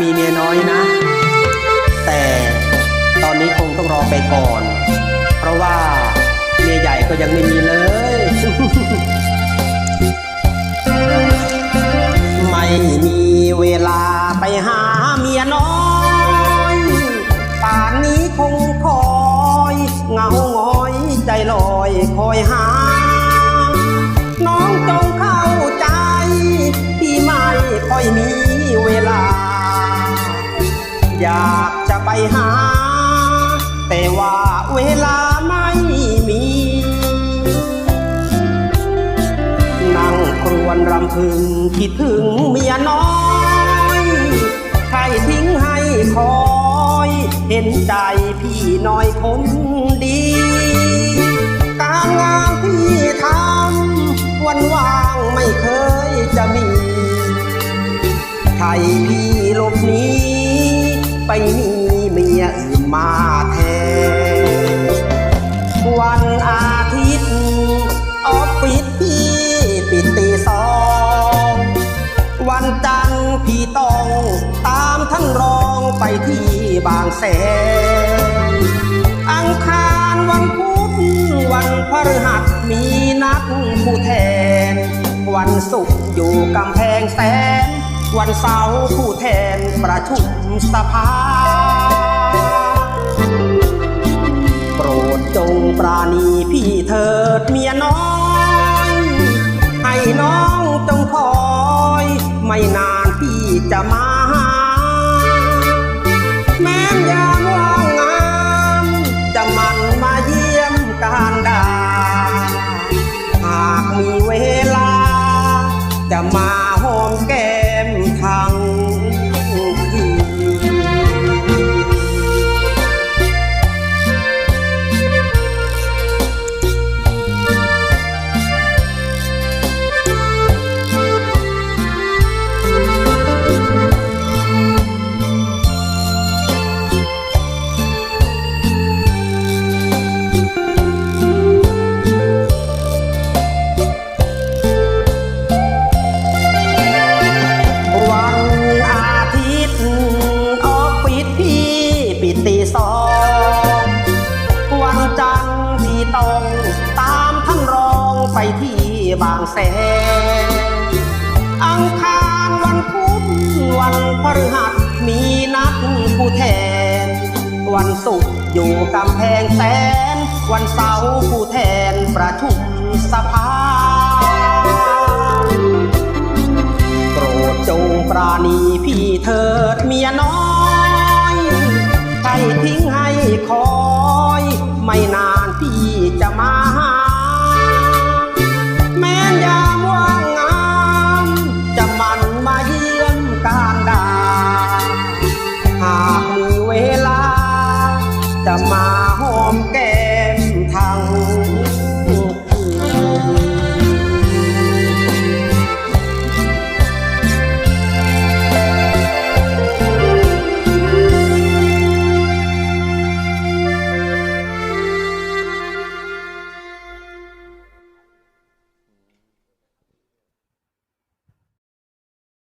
มีเมียน้อยนะ แต่ตอนนี้คงต้องรอไปก่อน เพราะว่าเมียใหญ่ก็ยังไม่มีเลยไม่มีเวลาไปหาเมียน้อยป่านนี้คงคอยเหงาหงอยใจลอยคอยหา หา แต่ว่าเวลาไม่มี นั่งครวญรำพึงคิดถึงเมียน้อยใครทิ้งให้คอย เห็นใจพี่น้อยคนดี การงานที่ทำวันว่างไม่เคยจะมีใครพี่ลบหนี้ไปมี มาแทนวันอาทิตย์ ออฟฟิศพี่ปิดตีสอง วันจันทร์พี่ต้องตามท่านรองไปที่บางแสนอังคารวันพุธวันพฤหัสมีนัดผู้แทน วันศุกร์อยู่กำแพงแสนวันเสาร์ผู้แทนประชุมสภา ราณีพี่เถิดเมียน้อย ให้น้องจงคอย ไม่นานพี่จะมาหา แม้ยามว่างงาม จะมันมาเยี่ยมการดา หากมีเวลา จะมาหอมแก้มทั้ง แสนอังคารวันพุธวันพฤหัสมีนัดผู้แทน วันศุกร์อยู่กำแพงแสน วันเสาร์ผู้แทนประชุมสภาโปรดจงปราณีพี่เถิดเมียน้อย